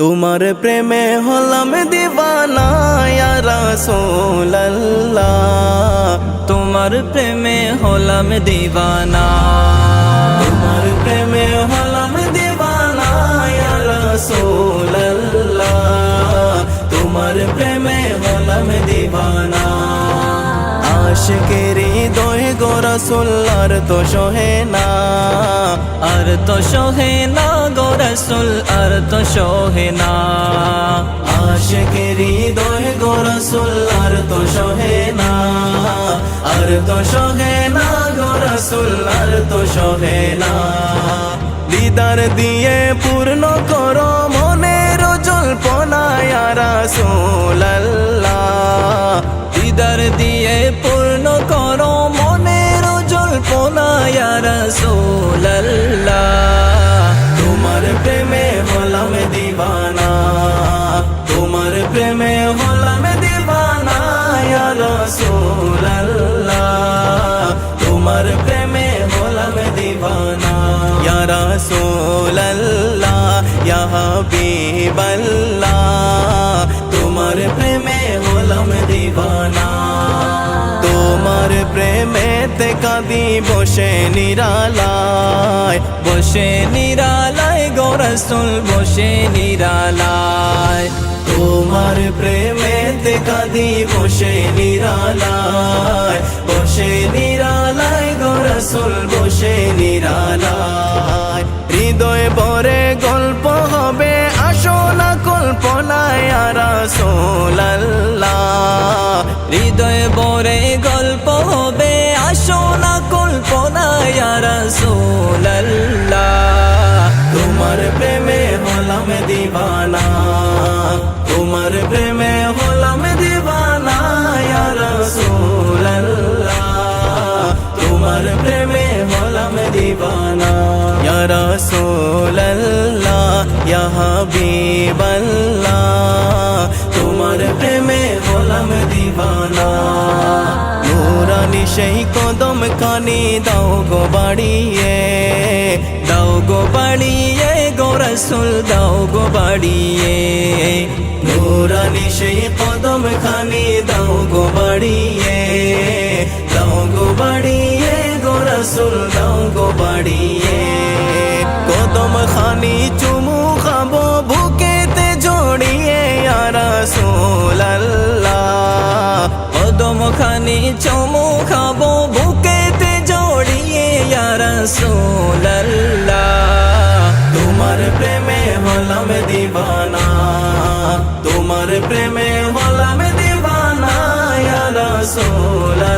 তোমার প্রেমে হলাম দিবানা ইয়া রাসূলুল্লাহ তোমার প্রেমে হলাম দিবানা তোমার প্রেমে হলাম দিবানা ইয়া রাসূলুল্লাহ তোমার প্রেমে হলাম দিবানা আশিকেরি দয় গো রসুল আর তো সহে না। আর তো সোহে না গো রসুল আর তো সোহে না। আশিকেরি দয় গো রাসূলুল্লাহর তো সহে না। আর তো সহে না গো রাসূলুল্লাহর তো সহে না। দিদার দিয়ে পূর্ণ করো মনের জল্পনা, ইয়া রাসূলুল্লাহ। রাসূলুল্লাহ, তোমার প্রেমে হলাম দিবানা। ইয়া রাসূলুল্লাহ, ইয়া হাবিবাল্লাহ, তোমার প্রেমে হলাম দিবানা। তোমার প্রেমেতে কাঁদি, বসে নিরালায় বসে নিরালায় গো রসুল, বসে নিরালায়। তোমার প্রেমেতে কাঁদি, বসে নিরালায় বসে নিরালায় গো রসুল, বসে নিরালায়। হৃদয় বরে গল্প হবে আসো না কল্পনায় রাসূলুল্লাহ হৃদয় বরে গল্প হবে আসো না কল্পনা রাসূলুল্লাহ, ইয়া হাবিবাল্লাহ, তোমার প্রেমে হলাম দিবানা। নুরানি সেই কদম কানি, দাও গো বাড়িয়ে, দাও গো বাড়িয়ে গো রসুল, দাও গো বাড়িয়ে। নুরানি সেই কদম খানি দাও গো বাড়িয়ে, দাও গো বাড়িয়ে গো রসুল, দাও গো বাড়িয়ে। চুমু খাব, বুকেতে জড়িয়ে রাসূলুল্লাহ কদম খানি চমু খাব, বুকেতে জড়িয়ে রাসূলুল্লাহ তোমার প্রেমে হলাম দিবানা, তোমার প্রেমে হলাম দিবানা রাসূলুল্লাহ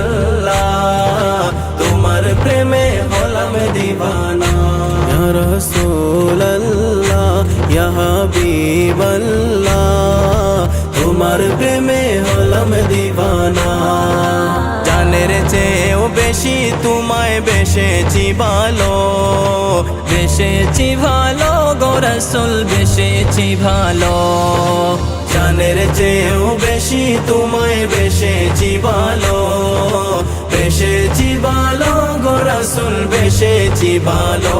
তোমার প্রেমে হলাম দিবানা। তোমার প্রেমে হলাম দিবানা জানের চেয়েও বেশি তোমায় বেশেছি ভালো বেশেছি ভালো গো রসুল বেশেছি ভালো জানের চেয়েও বেশি তোমায় বেশেছি ভালো বেশেছি ভালো গোরাসুল বেশেছি ভালো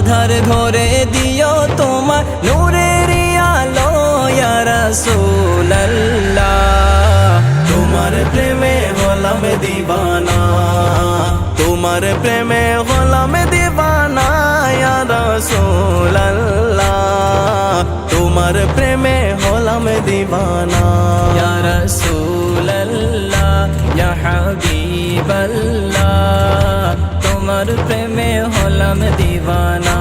আধার ঘরে দিও তোমার নূরের আলো, ইয়া রাসূলুল্লাহ। তোমার প্রেমে হলাম দিবানা, তোমার প্রেমে হলাম দিবানা, ইয়া রাসূলুল্লাহ। তোমার প্রেমে হলাম দিবানা, ইয়া রাসূলুল্লাহ, ইয়া হাবিবাল্লাহ। तुम्हार प्रेमे होलम दीवाना।